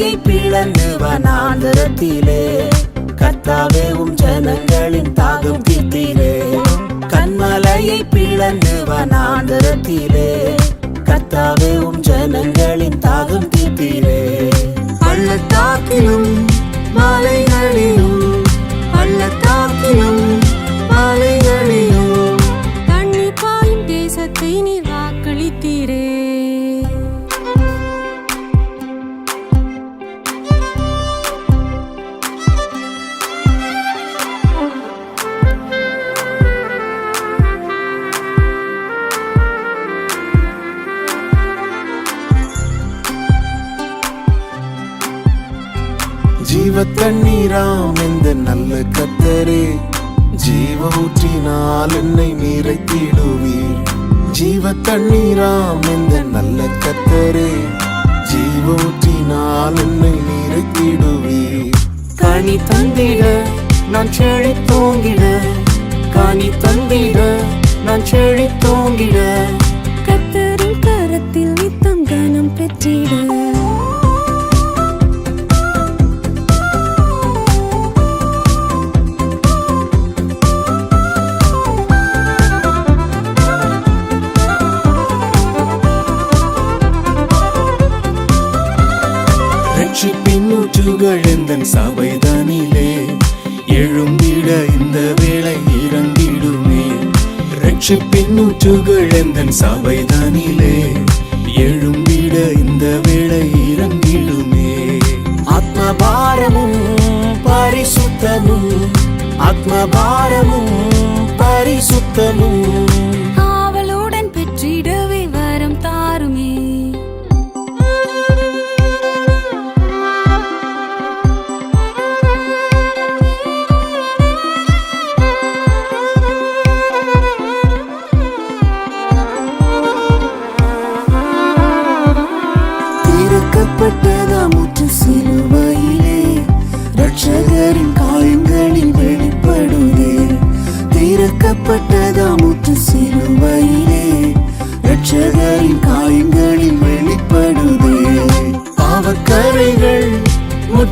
கண்மலையை பிளந்து வனாந்தரத்திலே கத்தாவே உம் ஜீவ தண்ணீராம் இந்த நல்ல கத்தரே. ஜீவ ஊற்றினால் என்னை நிறைத்திடுவீர். ஜீவ தண்ணீராம் இந்த நல்ல கத்தரே. ஜீவ ஊற்றினால் என்னை நிறைத்திடுவீர். கனி தந்திட நான் செழி தோங்கிட காணி தந்திட நான் செழி தோங்கிட ரட்சிப்பின் ஊற்றுகள் எந்தன் சபைதனிலே? எழும்பிட இந்த வேளை இறங்கிடுமே. ரட்சிப்பின் ஊற்றுகள் எந்தன் சபைதனிலே? எழும்பிட இந்த வேளை இறங்கிடுமே. ஆத்மபாரமும் பரிசுத்தமும் ஆத்மபாரமும் பரிசுத்தமும்.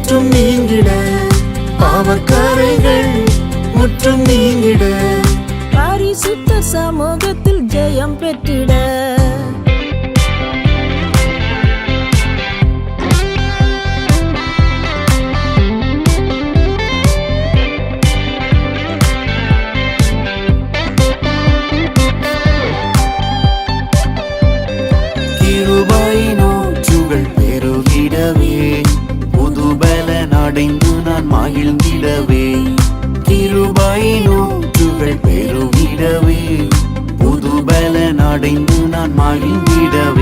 முற்றும் நீங்கிட. பாவக்கரைகள் முற்றும் நீங்கிட. பரிசுத்த சமூகத்தில் ஜெயம் பெற்று மகிழ்ந்திடவே. கிருபாயினும் புகழ் கிருபையினூற்றுகள் புது புதுபலன் அடைந்து நான் மகிழ்ந்திடவே.